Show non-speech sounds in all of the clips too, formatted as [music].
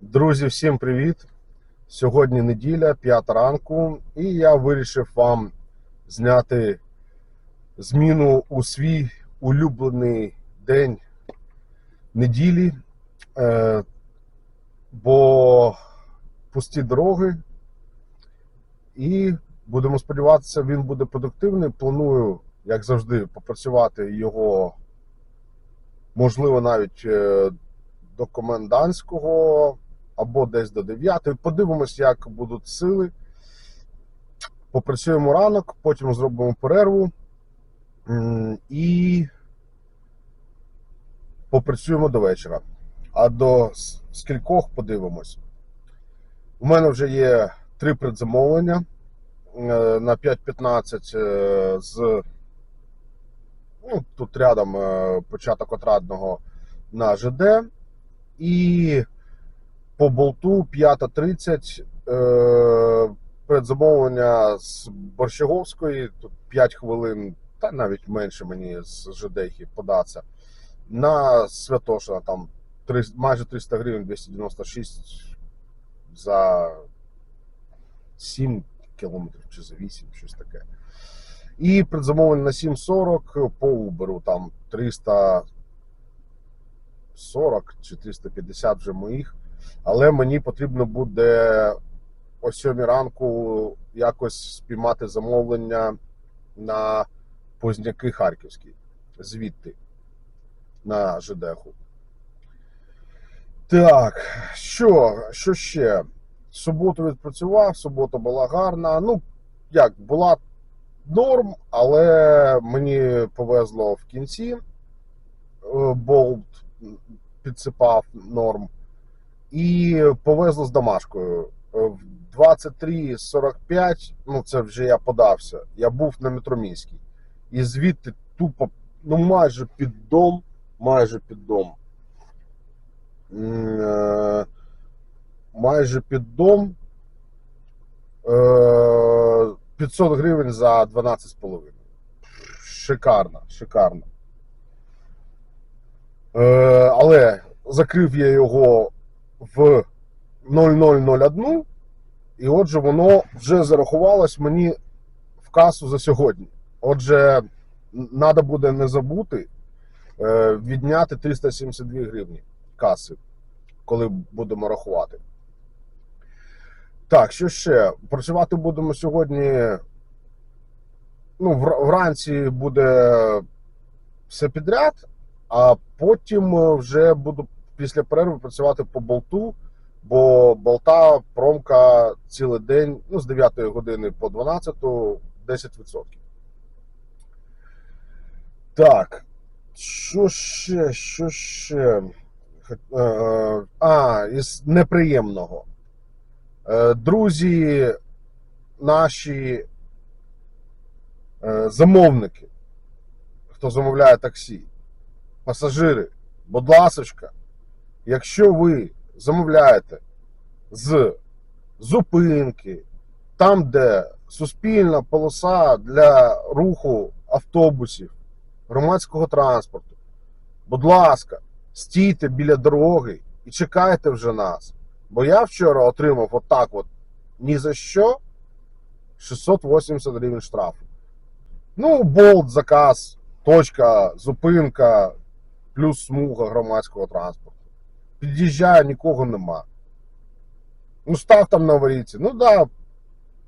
Друзі, всім привіт! Сьогодні неділя, 5 ранку, і я вирішив вам зняти зміну у свій улюблений день неділі, е, бо пусті дороги. І будемо сподіватися, він буде продуктивний. Планую, як завжди, попрацювати його, можливо, навіть е, до комендантського або десь до 9. Подивимось, як будуть сили. Попрацюємо ранок, потім зробимо перерву і попрацюємо до вечора. А до скількох подивимось. У мене вже є три предзамовлення е, на 5.15 е, з ну, тут рядом е, початок отрадного на ЖД. І по болту 5.30 е, предзамовлення з Борщаговської, тут 5 хвилин, та навіть менше мені з ЖДХи податися. На Святошина там 300, майже 300 гривень, 296 за 7 кілометрів чи за 8, щось таке. І предзамовлення на 7.40 по Uber, там 340 чи 350 вже моїх. Але мені потрібно буде о 7 ранку якось спіймати замовлення на Позняки Харківські, звідти на ЖДХу. Так, що, що ще? Суботу відпрацював, субота була гарна. Ну, як, була норм, але мені повезло в кінці. Е, Болт підсипав норм. І повезло з домашкою. Е, В 23.45, ну це вже я подався. Я був на метроміській. І звідти тупо, ну майже під дом, майже під дом. Е, Майже під дом. е, 500 гривень за 12,5. Шикарно, шикарно. Е, але закрив я його в 0001, і отже, воно вже зарахувалось мені в касу за сьогодні. Отже, треба буде не забути е, відняти 372 гривні каси, коли будемо рахувати. Так, що ще? Працювати будемо сьогодні. Ну, вранці буде все підряд, а потім е, вже буду після перерви працювати по болту, бо болта промка цілий день, ну, з 9 години по 12 10%. Так. Що ще? Що ще? Е, А, із неприємного. Е, Друзі, наші е, замовники, хто замовляє таксі, пасажири, будь ласочка, якщо ви замовляєте з зупинки, там, де суспільна полоса для руху автобусів, громадського транспорту, будь ласка, стійте біля дороги і чекайте вже нас. Бо я вчора отримав отак от ні за що 680 гривень штрафу. Ну, болт, заказ, точка, зупинка, плюс смуга громадського транспорту. Під'їжджаю, нікого нема. Ну, став там на аварійці. Ну да,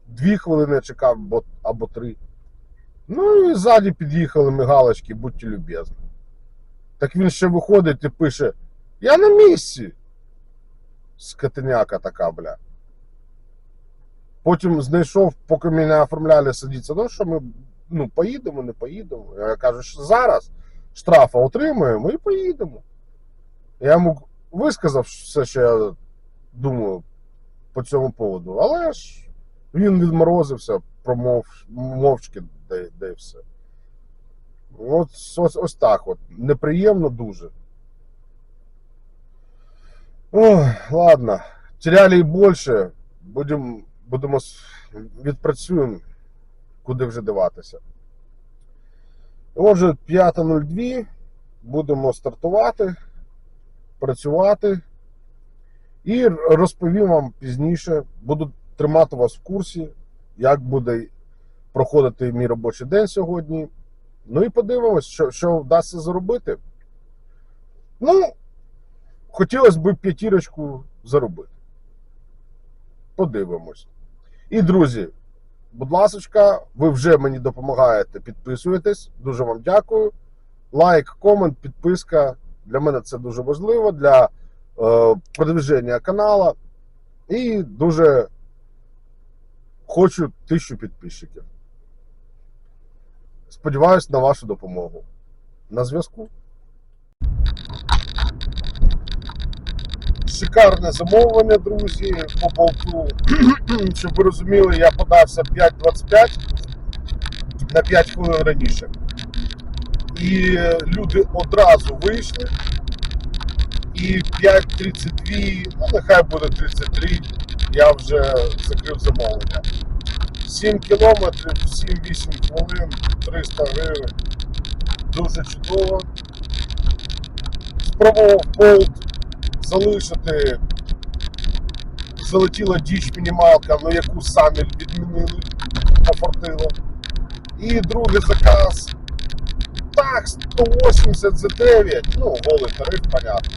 дві хвилини чекав або, або три. Ну і ззаді під'їхали мигалочки, будьте любезні. Так він ще виходить і пише: Я на місці. Скотиняка така, бля. Потім знайшов, поки мене оформляли, сидіться. Ну що ми ну, поїдемо, не поїдемо. Я кажу, що зараз штрафа отримаємо і поїдемо. Я йому висказав все, що я думаю по цьому поводу. Але ж він відморозився, промов мовчки, де, де все. От ось, ось так от. Неприємно дуже. Ой, ладно. Теряли і більше. Будемо, будемо відпрацюємо, куди вже диватися. Отже, 5.02. Будемо стартувати, працювати. І розповім вам пізніше, буду тримати вас в курсі, як буде проходити мій робочий день сьогодні. Ну і подивимось, що, що вдасться зробити. Ну, хотілося б п'ятірочку заробити. Подивимось. І, друзі, будь ласка, ви вже мені допомагаєте, підписуєтесь. Дуже вам дякую. Лайк, комент, підписка. Для мене це дуже важливо для е, продвиження каналу. І дуже хочу тисячу підписчиків. Сподіваюсь на вашу допомогу. На зв'язку. Шикарне замовлення, друзі, по болту. [clears throat] Щоб ви розуміли, я подався 5.25 на 5 хвилин раніше. І люди одразу вийшли. І 5.32, ну нехай буде 33, я вже закрив замовлення. 7 кілометрів, 7-8 хвилин, 300 гривень. Дуже чудово. Спробував болт залишити. Залетіла діч мінімалка, ну яку самі відмінили, пофартило. І другий заказ. Так, 180 за 9, ну, голий тариф, понятно.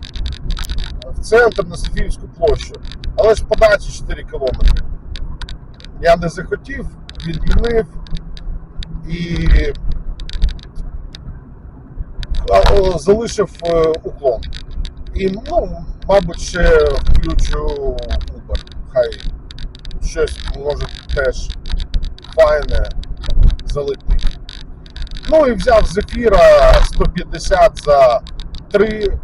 В центр на Софіївську площу. Але ж подачі 4 кілометри. Я не захотів, відмінив і залишив е, уклон. І, ну, мабуть, ще включу Uber. Хай щось може теж файне залетить. Ну і взяв з ефіра 150 за 3.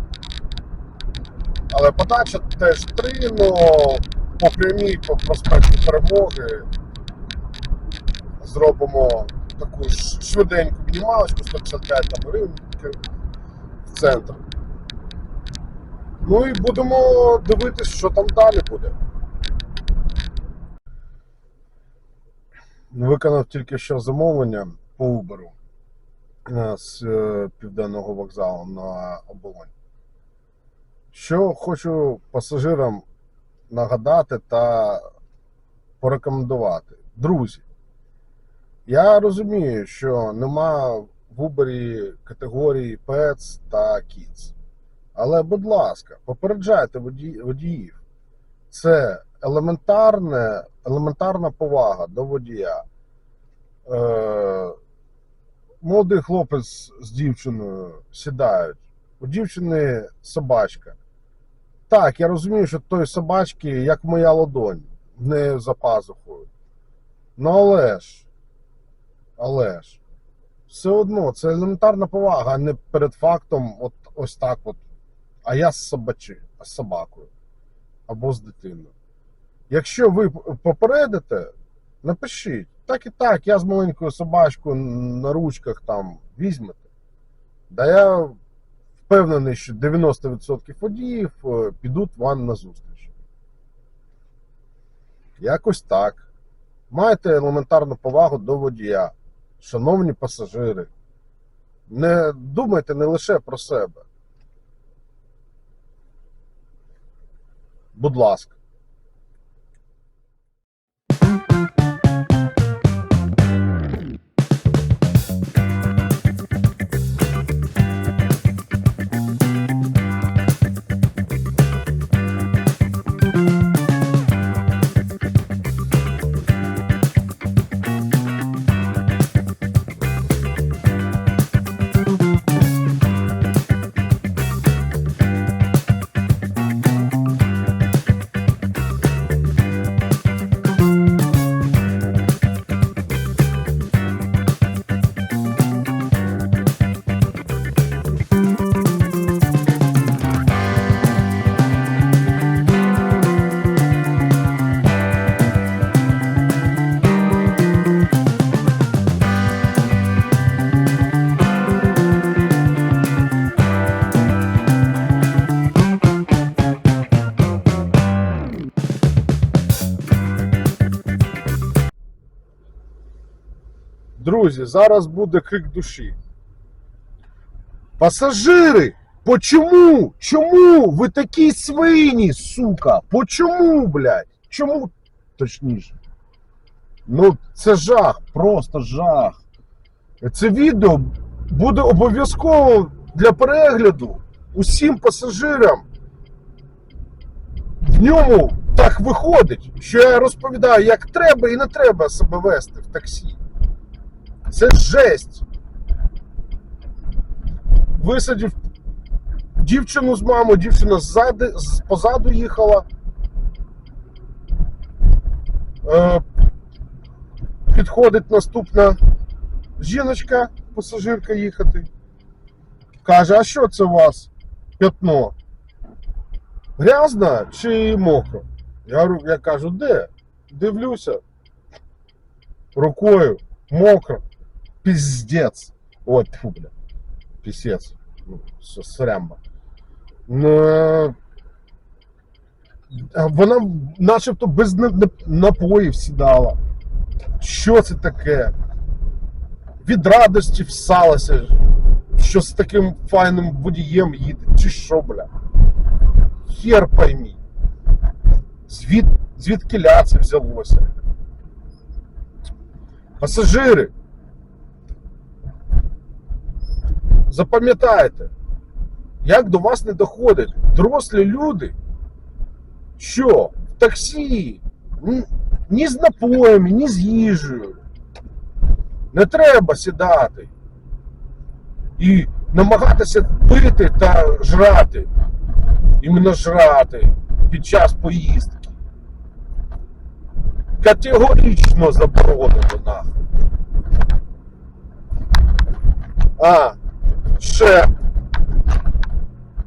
Але подача теж 3, але по прямій, по проспекту перемоги зробимо таку ш- швиденьку мінімалочку 155 там в центр. Ну і будемо дивитися, що там далі буде. Виконав тільки що замовлення по Uber з е, південного вокзалу на оболонь. Що хочу пасажирам нагадати та порекомендувати. Друзі, я розумію, що нема в Uber категорії Pets та Kids. Але, будь ласка, попереджайте водіїв. Це елементарне, елементарна повага до водія. Е, молодий хлопець з дівчиною сідають. У дівчини собачка. Так, я розумію, що той собачки, як моя ладонь, не за пазухою. Ну але ж, але ж, все одно, це елементарна повага, а не перед фактом, от ось так от. А я з собачи, а з собакою або з дитиною. Якщо ви попередите, напишіть. Так і так, я з маленькою собачкою на ручках там візьмете. Да я впевнений, що 90% водіїв е, підуть вам на зустріч. Якось так. Майте елементарну повагу до водія. Шановні пасажири, не думайте не лише про себе. Будь ласка. Друзі, зараз буде крик душі. Пасажири, Почому? Чому ви такі свині, сука? Почому, блядь? Чому? Точніше. Ну, це жах, просто жах. Це відео буде обов'язково для перегляду усім пасажирам. В ньому так виходить, що я розповідаю, як треба і не треба себе вести в таксі. Це жесть. Висадив дівчину з мамою, дівчина ззади, позаду їхала. Е, підходить наступна жіночка, пасажирка їхати. Каже, а що це у вас? П'ятно? Грязно чи мокро? Я, я кажу, де? Дивлюся. Рукою, мокро. Піздець. Ой, тьфу, бля. Пісець. Ну, с- срямба. Ну, е, а вона начебто без на- на- напоїв сідала. Що це таке? Від радості всалася, що з таким файним водієм їде, чи що, бля? Хер поймі. Звід, звідки це взялося? Пасажири. Запам'ятайте, як до вас не доходять дорослі люди, що в таксі ні з напоями, ні з їжею. Не треба сідати і намагатися пити та жрати. Іменно жрати під час поїздки. Категорично заборонено нахуй. А, ще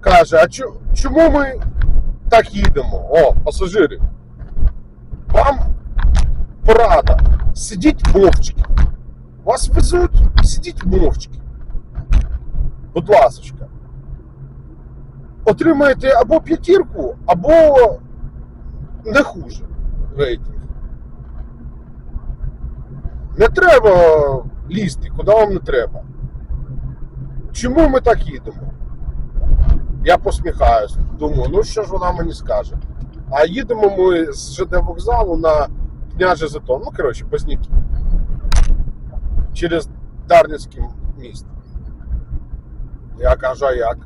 каже, а чому ми так їдемо? О, пасажири. Вам порада. Сидіть мовчки. Вас везуть, сидіть мовчки. Будь ласочка. Отримаєте або п'ятірку, або не хуже рейтинг. Не треба лізти, куди вам не треба. Чому ми так їдемо? Я посміхаюсь, думаю, ну що ж вона мені скаже. А їдемо ми з ЖД вокзалу на княже Жетон. Ну, коротше, Позняки. Через Дарницький міст. Я кажу, а як?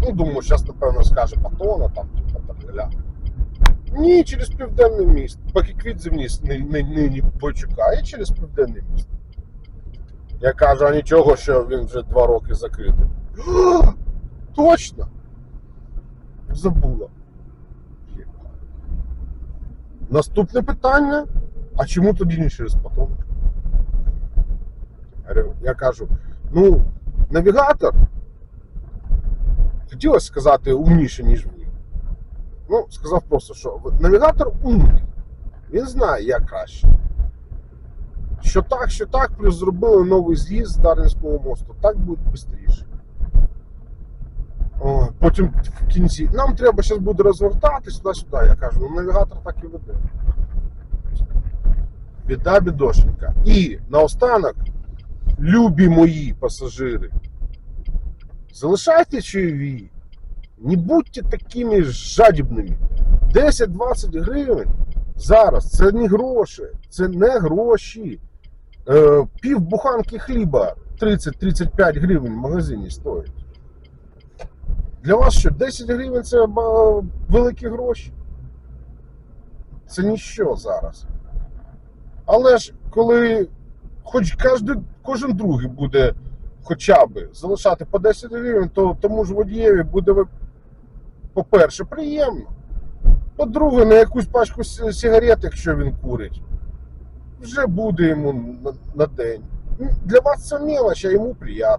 Ну, думаю, зараз, напевно, скаже Патона, там, так далі. Ні, через південний міст. Поки не, не, не почекає через південний міст. Я кажу, а нічого, що він вже два роки закритий. [gasps] Точно! Забула. Наступне питання. А чому тоді не через Патон? Я кажу, ну, навігатор хотілося сказати умніше, ніж мені. Ну, сказав просто, що навігатор умний. Він знає, як краще. Що так, що так, плюс зробили новий з'їзд з Дарницького мосту. Так буде швидше. Потім в кінці. Нам треба зараз буде розвертатись туди-сюди. Я кажу, ну навігатор так і веде. Біда бідошенька. І наостанок, любі мої пасажири, залишайте чайові. Не будьте такими жадібними. 10-20 гривень зараз це не гроші, це не гроші. Е, пів буханки хліба 30-35 гривень в магазині стоїть. Для вас що, 10 гривень це великі гроші? Це ніщо зараз. Але ж коли хоч кожен, другий буде хоча б залишати по 10 гривень, то тому ж водієві буде, по-перше, приємно. По-друге, на якусь пачку сигарет, якщо він курить, вже буде йому на, на день. Ну, Для вас це мелочь, а йому приємно.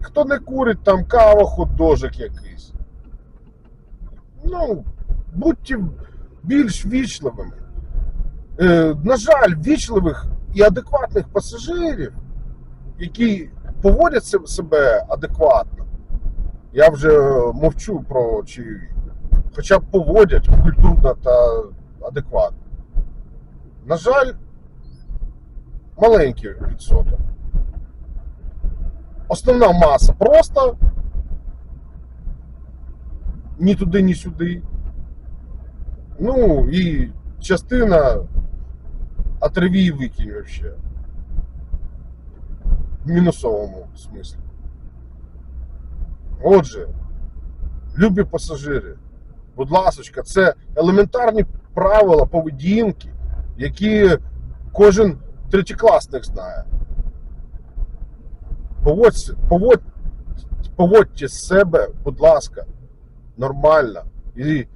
Хто не курить, там кава, хот-дожик якийсь. Ну, будьте більш вічливими. Е, на жаль, вічливих і адекватних пасажирів, які поводять се- себе адекватно, я вже мовчу про чайові, хоча б поводять культурно та адекватно. На жаль, маленький відсоток. Основна маса просто ні туди, ні сюди. Ну і частина отрви і викинь вообще. В мінусовому смислі. Отже, любі пасажири, будь ласочка, це елементарні правила поведінки, які кожен третєкласник знає. Поводьте, поводь, поводьте себе, будь ласка, нормально. І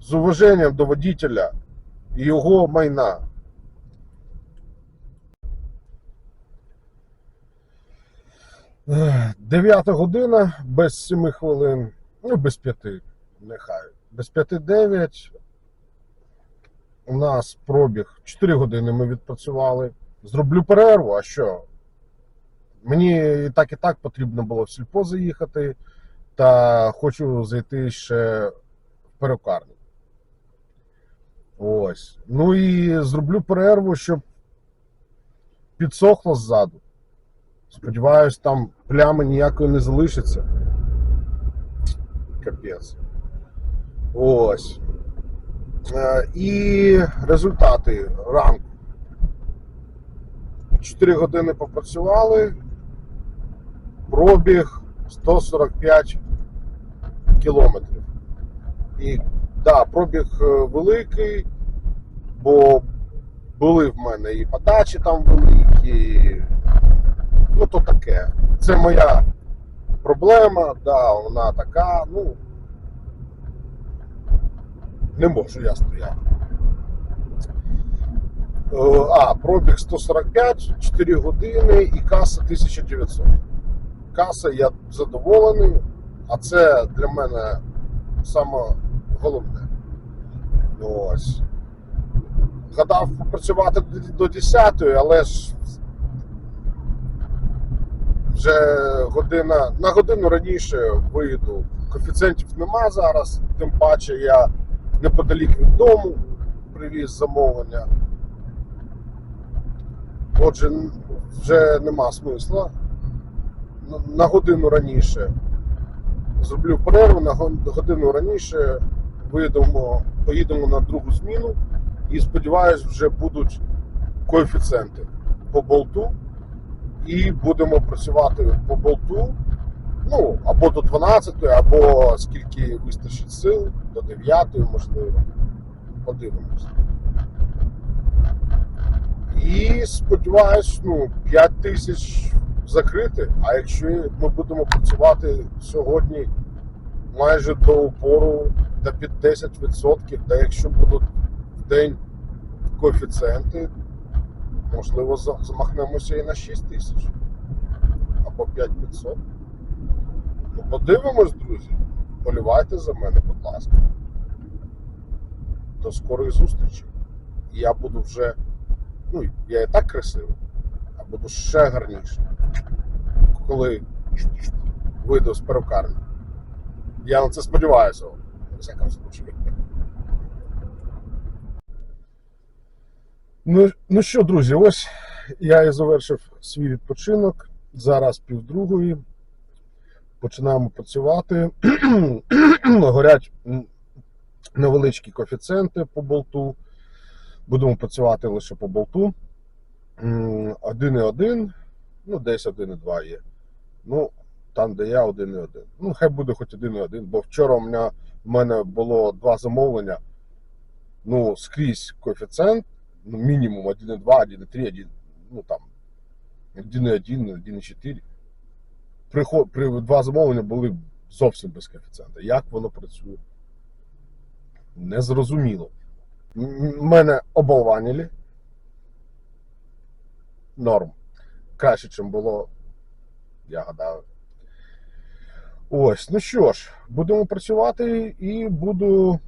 з уваженням до водителя і його майна. Дев'ята година без семи хвилин, ну без п'яти, нехай. Без п'яти дев'ять. У нас пробіг 4 години ми відпрацювали. Зроблю перерву, а що? Мені і так і так потрібно було в сільпо заїхати, та хочу зайти ще в перукарню. Ось. Ну і зроблю перерву, щоб підсохло ззаду. Сподіваюсь, там плями ніякої не залишиться. Капець. Ось. Е, І результати ранку. 4 години попрацювали. Пробіг 145 кілометрів. І да, пробіг е, великий, бо були в мене і подачі там великі. Ну, то таке. Це моя проблема, да, вона така, ну. Не можу я стояти. Е, А, пробіг 145, 4 години і каса 1900. Каса я задоволений, а це для мене саме головне. Ось. Гадав попрацювати до 10, але ж вже година на годину раніше вийду. Коефіцієнтів нема зараз, тим паче я неподалік від дому привіз замовлення. Отже, вже нема смисла. На- годину раніше зроблю перерву, на годину раніше вийдемо, поїдемо на другу зміну і сподіваюсь, вже будуть коефіцієнти по болту. І будемо працювати по болту. Ну, або до 12, або скільки вистачить сил, до 9, можливо. Подивимось. І сподіваюсь, ну, 5 тисяч закрити. А якщо ми будемо працювати сьогодні майже до упору та під 10%, та якщо будуть в день коефіцієнти, можливо, замахнемося і на 6 тисяч або 5500. Ну, подивимось, друзі. Полівайте за мене, будь ласка. До скорої зустрічі. Я буду вже. Ну, я і так красивий, а буду ще гарніше. Коли вийду з перукарні. Я на це сподіваюся. Ну, ну що, друзі, ось я і завершив свій відпочинок. Зараз півдругої. Починаємо працювати. [clears throat] Горять невеличкі коефіцієнти по болту. Будемо працювати лише по болту. 1,1, ну десь 1,2 є. Ну, там, де я 1,1. Ну, хай буде хоч 1,1, бо вчора у мене, в мене було два замовлення. Ну, скрізь коефіцієнт, ну, мінімум 1,2, 1,3, 1, ну там 1,1, 1,4. Приход, при два замовлення були зовсім без коефіцієнта. Як воно працює? Незрозуміло. М- Мене оболванили. Норм. Краще, ніж було, я гадаю. Ось, ну що ж, будемо працювати і буду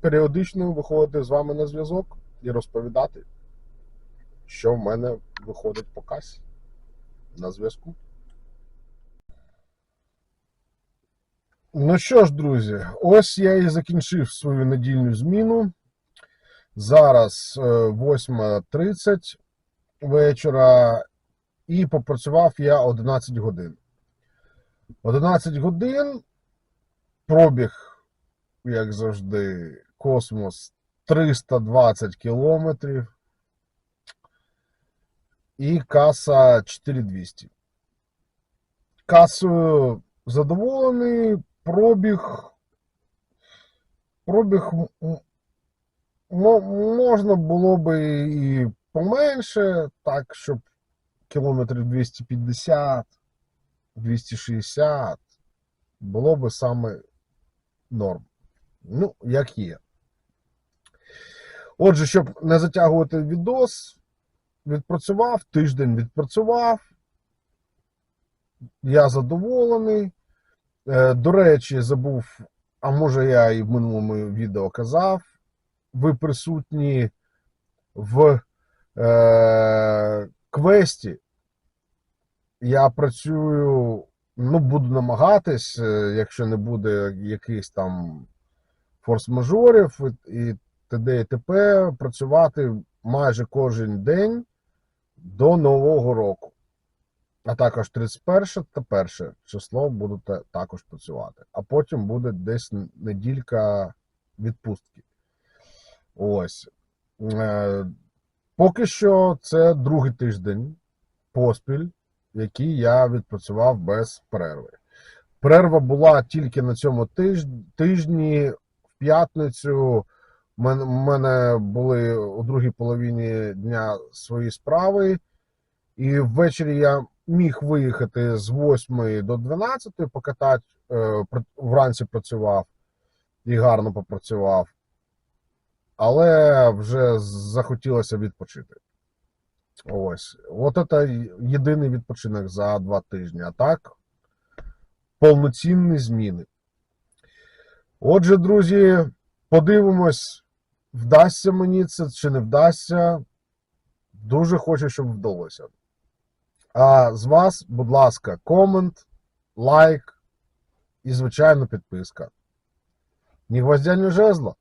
періодично виходити з вами на зв'язок і розповідати, що в мене виходить по касі на зв'язку. Ну що ж, друзі, ось я і закінчив свою недільну зміну. Зараз е, 8.30 вечора, і попрацював я 11 годин. 11 годин. Пробіг, як завжди, космос 320 кілометрів. І каса 4200. Касою задоволений, пробіг. Пробіг мо- можна було би і поменше, так, щоб кілометрів 250, 260 було би саме норм. Ну, як є. Отже, щоб не затягувати відос, відпрацював, тиждень відпрацював. Я задоволений. Е, До речі, забув, а може я і в минулому відео казав. Ви присутні в е, квесті. Я працюю, ну, буду намагатись, е, якщо не буде якихось там форс-мажорів і, т.д. і т.п. працювати майже кожен день до Нового року. А також 31 та 1 число буду та- також працювати. А потім буде десь неділька відпустки. Ось. Е, поки що це другий тиждень поспіль, який я відпрацював без перерви. Перерва була тільки на цьому тиж- тижні, в п'ятницю. У мене, були у другій половині дня свої справи, і ввечері я міг виїхати з 8 до 12, покатати, е, вранці працював і гарно попрацював. Але вже захотілося відпочити. Ось. От це єдиний відпочинок за два тижні. А так, повноцінні зміни. Отже, друзі, подивимось, вдасться мені це чи не вдасться. Дуже хочу, щоб вдалося. А з вас, будь ласка, комент, лайк і, звичайно, підписка. Ні гвоздя, ні жезла.